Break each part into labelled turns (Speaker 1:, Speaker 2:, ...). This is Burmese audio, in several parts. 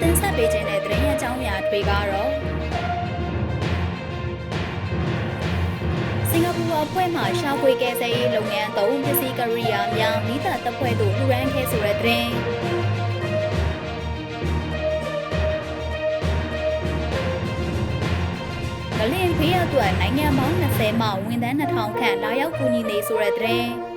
Speaker 1: တင်ဆက်ပေးခြင်းတဲ့သတင်းအကြောင်းအရာတွေကတော့စင်ကာပူအဖွဲ့မှရှာဖွေကယ်ဆယ်ရေးလုပ်ငန်းသုံးပစ္စည်းကရိယာများမိသားတပ်ဖွဲ့တို့လှူဒန်းခဲ့ဆိုတဲ့သတင်းမလင်ဖေးအတွက်နိုင်ငံပေါင်း20မှဝန်ထမ်း2000ခန့်လာရောက်ကူညီနေဆိုတဲ့သတင်း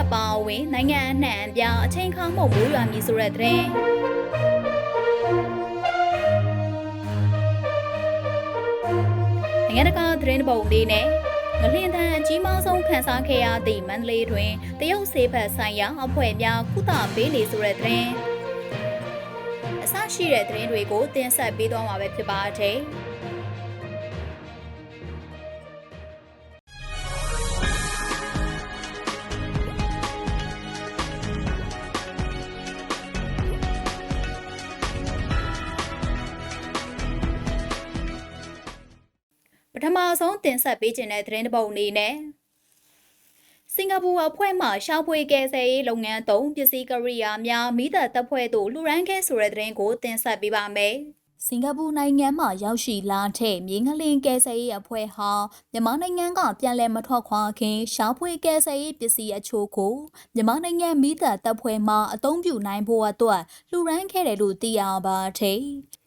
Speaker 1: အပါအဝင်နိုင်ငံအနှံ့အပြားအချိန်ခါမှုမိုးရွာမည်ဆိုတဲ့သတင်းနိုင်ငံတကာသတင်းပုံလေးနဲ့ငလင်တန်အကြီးမားဆုံးခန်းစားခဲ့ရသည့်မန္တလေးတွင်တရုတ်ဆေးဘက်ဆိုင်ရာအဖွဲ့များကုသပေးနေဆိုတဲ့သတင်းအဆရှိတဲ့သတင်းတွေကိုတင်ဆက်ပေးသွားမှာပဲဖြစ်ပါတယ်။ ဆုံးတင်ဆက်ပေးခြင်းတဲ့သတင်းတစ်ပုဒ်အနေနဲ့စင်ကာပူအဖွဲ့မှရှာဖွေကယ်ဆယ်ရေးလုပ်ငန်းသုံးပစ္စည်းကရိယာများမိသက်တပ်ဖွဲ့သို့လှူဒန်းခဲ့ဆိုတဲ့သတင်းကိုတင်ဆက်ပေးပါမယ်။စင်ကာပူနိုင်ငံမှရောက်ရှိလာတဲ့မြေငလင်ကယ်ဆယ်ရေးအဖွဲ့ဟာမြန်မာနိုင်ငံကပြန်လည်မထွက်ခွာခင်ရှာဖွေကယ်ဆယ်ရေးပစ္စည်းအချို့ကိုမြန်မာနိုင်ငံမိသက်တပ်ဖွဲ့မှအသုံးပြုနိုင်ဖို့အတွက်လှူဒန်းခဲ့တယ်လို့သိရပါတယ်။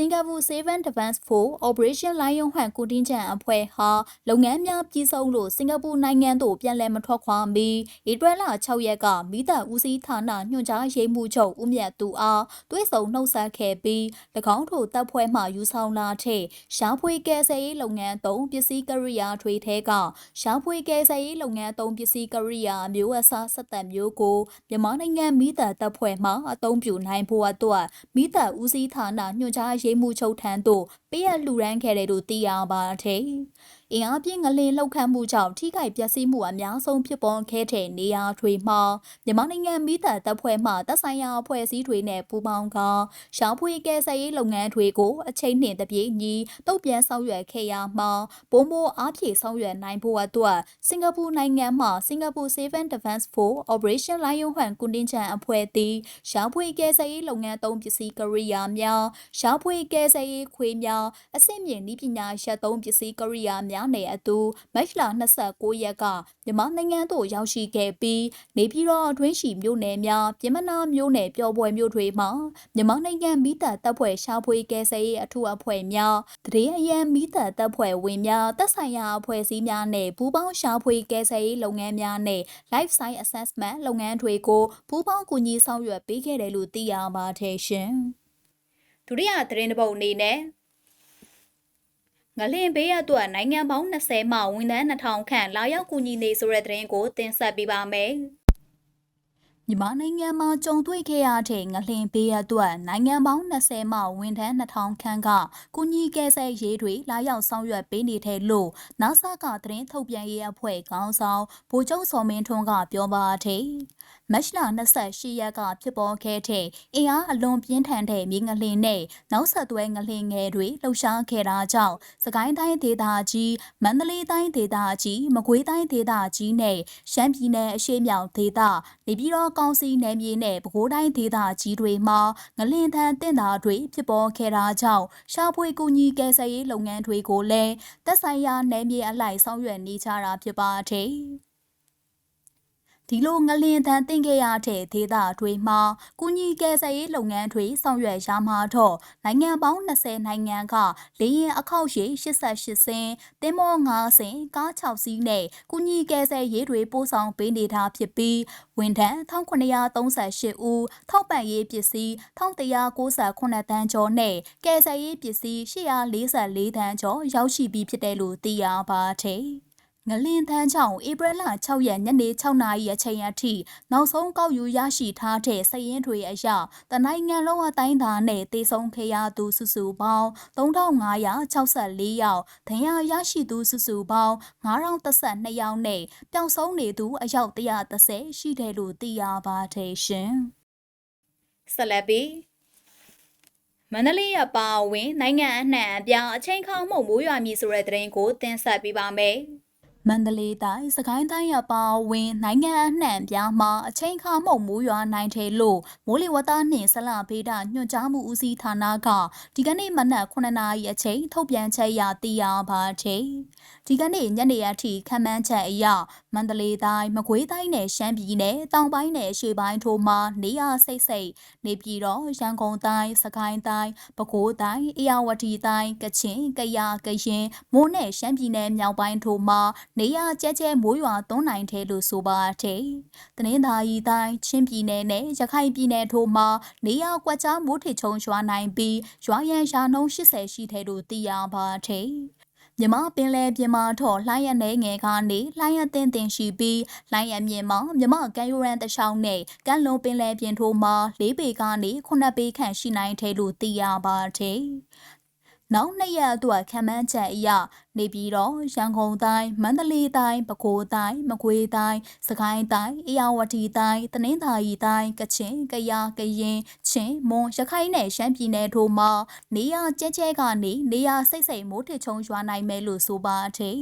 Speaker 1: စင်ကာပူ Seven Defense Force Operation Lion Hunt ကုတင်းချန်အဖွဲ့ဟာလုပ်ငန်းများပြည်ဆုံးလို့စင်ကာပူနိုင်ငံသို့ပြန်လည်မထွက်ခွာမီဧပြီလ6ရက်ကမိသားဦးစီးဌာနညွှန်ကြားရေးမှူးချုပ်ဦးမြတ်သူအားတွဲဆုံနှုတ်ဆက်ခဲ့ပြီး၎င်းတို့တပ်ဖွဲ့မှယူဆောင်လာတဲ့ရှားဖွေကယ်ဆယ်ရေးလုပ်ငန်းသုံးပစ္စည်းကရိယာတွေထဲကရှားဖွေကယ်ဆယ်ရေးလုပ်ငန်းသုံးပစ္စည်းကရိယာမျိုးအစားဆက်သက်မျိုးကိုမြန်မာနိုင်ငံမိသားတပ်ဖွဲ့မှအသုံးပြုနိုင်ဖို့အတွက်မိသားဦးစီးဌာနညွှန်ကြားရေးမှူးချုပ်ထံသို့ပေးအပ်လှူဒန်းခဲ့တယ်လို့သိရပါတယ်။ အင်အားပြင်းငလင်လှုပ်ခတ်မှုကြောင့်ထိခိုက်ပျက်စီးမှုအများဆုံးဖြစ်ပေါ်ခဲ့တဲ့နေရာတွေမှာမြန်မာနိုင်ငံမိသားတပ်ဖွဲ့မှတပ်ဆိုင်ရာအဖွဲ့အစည်းတွေနဲ့ပူးပေါင်းကရှောင်းဖွေကယ်ဆယ်ရေးလုပ်ငန်းတွေကိုအချိန်နှင့်တပြေးညီတုတ်ပြန်ဆောင်ရွက်ခဲ့ရမှာပုံမိုအားဖြည့်ဆောင်ရွက်နိုင်ဖို့အတွက်စင်ကာပူနိုင်ငံမှစင်ကာပူ Seven Defense Force Operation Lion Hunt ကုတင်းချန်အဖွဲ့သည်ရှောင်းဖွေကယ်ဆယ်ရေးလုပ်ငန်းသုံးပစ္စည်းကရိယာများရှောင်းဖွေကယ်ဆယ်ရေးခွေးများအဆင့်မြင့်နည်းပညာရပ်သုံးပစ္စည်းကရိယာများနဲ့အတူမတ်လ29ရက်ကမြန်မာနိုင်ငံသို့ရောက်ရှိခဲ့ပြီးနေပြည်တော်အတွင်းရှိမြို့နယ်များပြည်မနာမြို့နယ်ပျော်ပွဲမြို့တွေမှာမြန်မာနိုင်ငံမိသားတပ်ဖွဲ့ရှာဖွေကယ်ဆယ်ရေးအထူးအဖွဲ့များတရေအရန်မိသားတပ်ဖွဲ့ဝင်များတပ်ဆိုင်ရာအဖွဲ့အစည်းများနဲ့ပူးပေါင်းရှာဖွေကယ်ဆယ်ရေးလုပ်ငန်းများနဲ့ life science assessment လုပ်ငန်းတွေကိုပူးပေါင်းကူညီဆောင်ရွက်ပေးခဲ့တယ်လို့သိရပါတယ်ရှင်။ဒုတိယသတင်းတစ်ပုဒ်အနေနဲ့ ငလင်ဘေးရအတွက်နိုင်ငံပေါင်း20မှဝန်ထမ်း2000ခန့်လာရောက်ကူညီနေဆိုတဲ့သတင်းကိုတင်ဆက်ပေးပါမယ်။ မြန်မာနိုင်ငံမှာကြုံတွေ့ခဲ့ရတဲ့ငလင်ဘေးရအတွက်နိုင်ငံပေါင်း20မှဝန်ထမ်း2000ခန့်ကကုညီကယ်ဆယ်ရေးတွေလာရောက်ဆောင်ရွက်ပေးနေတဲ့လို့ NASA ကသတင်းထုတ်ပြန်ရေးအဖွဲ့ခေါင်းဆောင်ဗိုလ်ချုပ်စောမင်းထွန်းကပြောပါတယ်။မတ်လ28ရက်ကဖြစ်ပေါ်ခဲ့တဲ့အင်အားအလွန်ပြင်းထန်တဲ့မြေငလင်နဲ့နောက်ဆက်တွဲငလင်ငယ်တွေလှုပ်ရှားခဲ့တာကြောင့်စကိုင်းတိုင်းဒေသကြီးမန္တလေးတိုင်းဒေသကြီးမကွေးတိုင်းဒေသကြီးနဲ့ရှမ်းပြည်နယ်အရှေ့မြောက်ဒေသနေပြည်တော်ကောင်စီနယ်မြေနဲ့ပဲခူးတိုင်းဒေသကြီးတွေမှာငလင်ထန်တင်တာတွေဖြစ်ပေါ်ခဲ့တာကြောင့်ရှားဖွေကူညီကယ်ဆယ်ရေးလုပ်ငန်းတွေကိုလည်းသက်ဆိုင်ရာနယ်မြေအလိုက်ဆောင်ရွက်နေကြတာဖြစ်ပါတယ်။ ဒီလိုငလင်တန်းတင်ခဲ့ရတဲ့ဒေသတွေမှာကုညီကယ်ဆယ်ရေးလုပ်ငန်းတွေဆောင်ရွက်ရမှာတော့နိုင်ငံပေါင်း20နိုင်ငံကလေရင်အခောက်ရှိ88စင်းတင်မော9စင်းကား6စီးနဲ့ကုညီကယ်ဆယ်ရေးတွေပို့ဆောင်ပေးနေတာဖြစ်ပြီးဝန်ထမ်း1938ဦးထောက်ပံ့ရေးပစ္စည်း1198တန်းကျော်နဲ့ကယ်ဆယ်ရေးပစ္စည်း844တန်းကျော်ရောက်ရှိပြီးဖြစ်တယ်လို့သိရပါတယ်။ ငလင်ထန်းချောင်းဧပြီလ6ရက်ညနေ6နာရီအချိန်အထိနောက်ဆုံးကောက်ယူရရှိထားတဲ့စည်ရင်းတွေအရတနိုင်ငံလုံးအတိုင်းသားနဲ့တေဆုံးခဲ့ရသူစုစုပေါင်း3564ယောက်ဒဏ်ရာရရှိသူစုစုပေါင်း9012ယောက်နဲ့ပျောက်ဆုံးနေသူအယောက်130ရှိတယ်လို့သိရပါတယ်ရှင်။ဆက်လက်ပြီးမန္တလေးအပါအဝင်နိုင်ငံအနှံ့အပြားအချိန်ခါမှုမိုးရွာမည်ဆိုတဲ့သတင်းကိုတင်ဆက်ပေးပါမယ်။ မန္တလေးတိုင်းစကိုင်းတိုင်းအပါအဝင်နိုင်ငံအနှံ့ပြားမှာအချိန်ခါမှုမိုးရွာနိုင်တယ်လို့မိုးလေဝသနှင့်ဆလဖေးတာညွှန်ကြားမှုဦးစီးဌာနကဒီကနေ့မနက်9နာရီအချိန်ထုတ်ပြန်ချက်ရသိရပါတယ်။ဒီကနေ့ညနေအထိခန့်မှန်းချက်အရမန္တလေးတိုင်းမကွေးတိုင်းနဲ့ရှမ်းပြည်နယ်တောင်ပိုင်းနဲ့အရှေ့ပိုင်းထိုမှာနေရစိတ်စိတ်နေပြည်တော်ရန်ကုန်တိုင်းစကိုင်းတိုင်းပဲခူးတိုင်းအေရဝတီတိုင်းကချင်ကယားကရင်မိုးနဲ့ရှမ်းပြည်နယ်မြောက်ပိုင်းထိုမှာနေရကျဲကျဲမိုးရွာသွန်းနိုင်တယ်လို့ဆိုပါတယ်။တနင်္သာရီတိုင်းချင်းပြည်နယ်နဲ့ရခိုင်ပြည်နယ်ထိုမှာနေရကွက်ကြားမိုးထချုံရွာနိုင်ပြီးရွာရန်ရှာနှုံး80ရှိတယ်လို့သိရပါတယ်။မြမပင်လယ်ပြင်မှာထော်လှိုင်းရနေငယ်ကနေလှိုင်းရတင်တင်ရှိပြီးလှိုင်းရမြင့်မှာမြမကန်ယူရန်တချောင်းနဲ့ကန်လုံးပင်လယ်ပြင်ထိုးမှာ၄ပေကနေ9ပေခန့်ရှိနိုင်တယ်လို့သိရပါတယ် နောက်နှစ်ရက်အတွက်ခံမှန်းချက်အရနေပြည်တော်ရန်ကုန်တိုင်းမန္တလေးတိုင်းပဲခူးတိုင်းမကွေးတိုင်းစကိုင်းတိုင်းအေရဝတီတိုင်းတနင်္သာရီတိုင်းကချင်ကယားကရင်ချင်းမွန်ရခိုင်နဲ့ရှမ်းပြည်နယ်တို့မှာနေရကျဲကျဲကနေနေရစိတ်စိတ်မိုးထချုံရွာနိုင်မယ်လို့ဆိုပါတယ်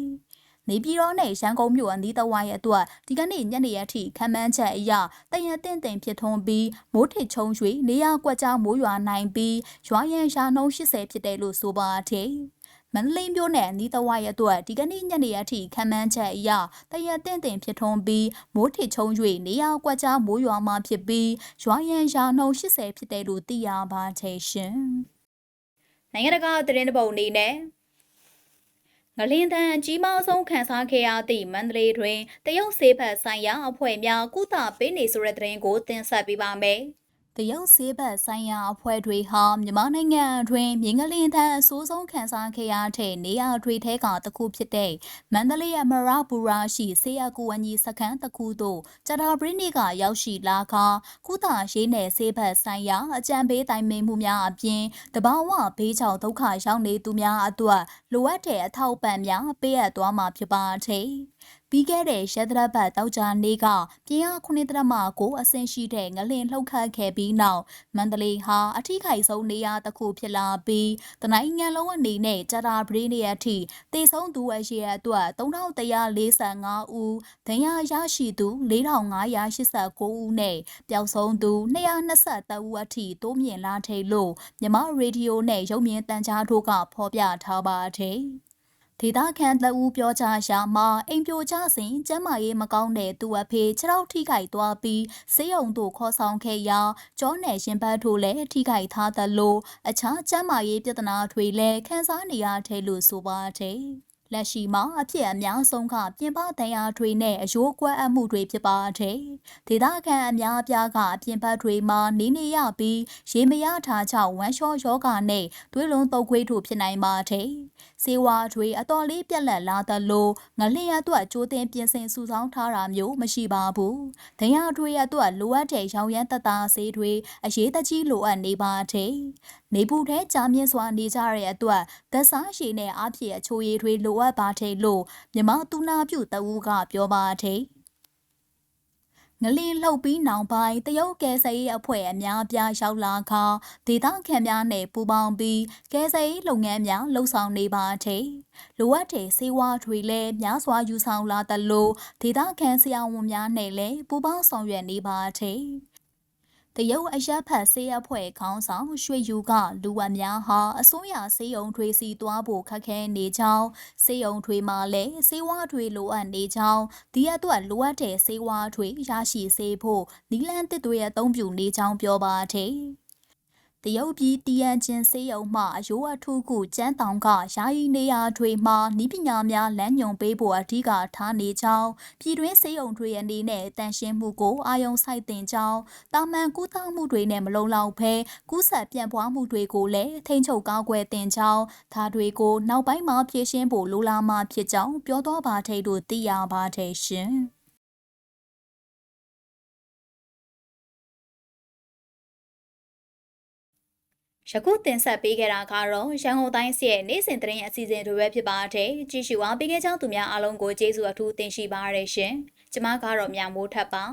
Speaker 1: နေပြည်တော်နဲ့ရန်ကုန်မြို့အနီးတစ်ဝိုက်အတွက်ဒီကနေ့ညနေအထိခံမှန်းချက်အရတရတင့်တင်ဖြစ်ထွန်းပြီးမိုးထစ်ချုံရွှေနေရကွက်ကြားမိုးရွာနိုင်ပြီးရွာရန်ရှာနှုံး80ဖြစ်တယ်လို့ဆိုပါတယ်။မန္တလေးမြို့နယ်နီးတဝိုက်အတွက်ဒီကနေ့ညနေအထိခံမှန်းချက်အရတရတင့်တင်ဖြစ်ထွန်းပြီးမိုးထစ်ချုံ၍နေရကွက်ကြားမိုးရွာမှဖြစ်ပြီးရွာရန်ရှာနှုံး80ဖြစ်တယ်လို့သိရပါတယ်ရှင်။နိုင်ငံတကာသတင်းတပုတ်အနေနဲ့ ငလင်းတန်အကြီးမားဆုံးခန်းစားခဲ့ရသည့်မန္တလေးတွင်တရုတ်ဆေးဘက်ဆိုင်ရာအဖွဲ့များကုသပေးနေဆိုတဲ့သတင်းကိုတင်ဆက်ပေးပါမယ်။ တရုတ်ဆေးဘက်ဆိုင်ရာအဖွဲ့တွေဟာမြန်မာနိုင်ငံအတွင်းမြင်းကလင်းထန်အဆိုးဆုံးခံစားခဲ့ရတဲ့နေရာတွေထဲကတစ်ခုဖြစ်တဲ့မန္တလေးအမရပူရာရှိဆေးရကူဝညီစခန်းတစ်ခုသို့ကြတာပရိနိကရောက်ရှိလာကကုသရေးနယ်ဆေးဘက်ဆိုင်ရာအကြံပေးတိုင်ပင်မှုများအပြင်တဘာဝဘေးချောင်ဒုက္ခရောက်နေသူများအတွက်လိုအပ်တဲ့အထောက်အပံ့များပေးအပ်သွားမှာဖြစ်ပါတယ်။ ပြီးခဲ့တဲ့ရက်သရပတ်တောက်ကြနေ့ကပြင်ရခုနှစ်တရမကိုအဆင့်ရှိတဲ့ငလင်လှုပ်ခတ်ခဲ့ပြီးနောက်မန္တလေးဟာအထိခိုက်ဆုံးနေရာတစ်ခုဖြစ်လာပြီးတနိုင်ငံလုံးအနေနဲ့ကြာတာပရင်းရဲ့အထိတေဆုံးသူအရေအတွက်3145ဦးဒဏ်ရာရရှိသူ4589ဦးနဲ့ပျောက်ဆုံးသူ223ဦးအထိတိုးမြင့်လာတယ်လို့မြမရေဒီယိုနဲ့ရုပ်မြင်သံကြားတို့ကဖော်ပြထားပါတယ်။ ဒေသခံတအူးပြောကြရာမှာအိမ်ပြိုကျစဉ်ကျမ်းမာရေးမကောင်းတဲ့သူအဖေခြေထောက်ထိခိုက်သွားပြီးဆေးရုံသို့ခေါ်ဆောင်ခဲ့ရာကျောနယ်ရင်ပတ်တို့လည်းထိခိုက်ထားသလိုအခြားကျမ်းမာရေးပြဿနာတွေလည်းခန်းစားနေရတယ်လို့ဆိုပါတယ်။ လက်ရှိမှာအဖြစ်အများဆုံးကပြင်ပတရားတွေနဲ့အယိုးကွက်အပ်မှုတွေဖြစ်ပါတယ်။ဒေသခံအများအပြားကအပြင်ဘက်တွေမှာနေနေရပြီးရေမရထားကြောင့်ဝမ်းလျှောယောဂနဲ့သွေးလုံးတုပ်ခွေးတို့ဖြစ်နိုင်ပါတယ်။စေဝါတွေအတော်လေးပြက်လက်လာသလိုငလျင်အတွက်ကြိုးတင်ပြင်ဆင်စုဆောင်းထားတာမျိုးမရှိပါဘူး။ဒဏ်ရာတွေအတွက်လိုအပ်တဲ့ရောင်ရမ်းတသားဆေးတွေအရေးတကြီးလိုအပ်နေပါတယ်။နေပူထဲကြာမြင့်စွာနေကြတဲ့အတွက်သက်စားရှည်နဲ့အဖြစ်အချိုရည်တွေလိုအပ်ပါတယ်လို့မြမသူနာပြုတဦးကပြောပါတယ်ငလင်းလှုပ်ပြီးနောက်ပိုင်းတရုတ်ကဲဆယ်ရေးအဖွဲ့အများအပြားရောက်လာခါဒေသခံများနဲ့ပူးပေါင်းပြီးကဲဆယ်ရေးလုပ်ငန်းများလှုပ်ဆောင်နေပါတယ်။လိုအပ်တဲ့စေဝါတွေလည်းများစွာယူဆောင်လာသလိုဒေသခံဆရာဝန်များနဲ့လည်းပူးပေါင်းဆောင်ရွက်နေပါတယ်။ တရုတ်အရက်ဖတ်ဆေးအဖွဲ့ခေါင်းဆောင်ရွှေယူကလူဝတ်များဟာအစိုးရဆေးရုံတွေစီသွားဖို့ခက်ခဲနေကြောင်းဆေးရုံတွေမှာလည်းဆေးဝါးတွေလိုအပ်နေကြောင်းဒီအတွက်လိုအပ်တဲ့ဆေးဝါးတွေရရှိစေဖို့နီလန်တစ်တွေအသုံးပြုနေကြောင်းပြောပါတယ်။ တရုတ်ပြည်တီယန်ကျင်စေးရုံမှအယိုးအထူးခုကျန်းတောင်ကယာယီနေရာတွေမှာဤပညာများလမ်းညွန်ပေးဖို့အဓိကထားနေကြောင်းပြည်တွင်းစေးရုံတွေအနေနဲ့တန်ရှင်းမှုကိုအာရုံစိုက်တင်ကြောင်းတာမန်ကုသမှုတွေနဲ့မလုံလောက်ဘဲကူးစက်ပြန့်ပွားမှုတွေကိုလည်းထိန်းချုပ်ကောင်းကွယ်တင်ကြောင်းဒါတွေကိုနောက်ပိုင်းမှာဖြည့်ရှင်းဖို့လိုလာမှဖြစ်ကြောင်းပြောတော့ပါတဲ့တို့သိရပါတယ်ရှင်။ ယခုတင်ဆက်ပေးခဲ့တာကတော့ရန်ကုန်တိုင်းစီရဲ့နေ့စဉ်သတင်းအစီအစဉ်တွေပဲဖြစ်ပါတယ်ကြည့်ရှုအားပေးခဲ့ကြသူများအားလုံးကိုကျေးဇူးအထူးတင်ရှိပါရရှင်ကျမကတော့မြမိုးထပ်ပါ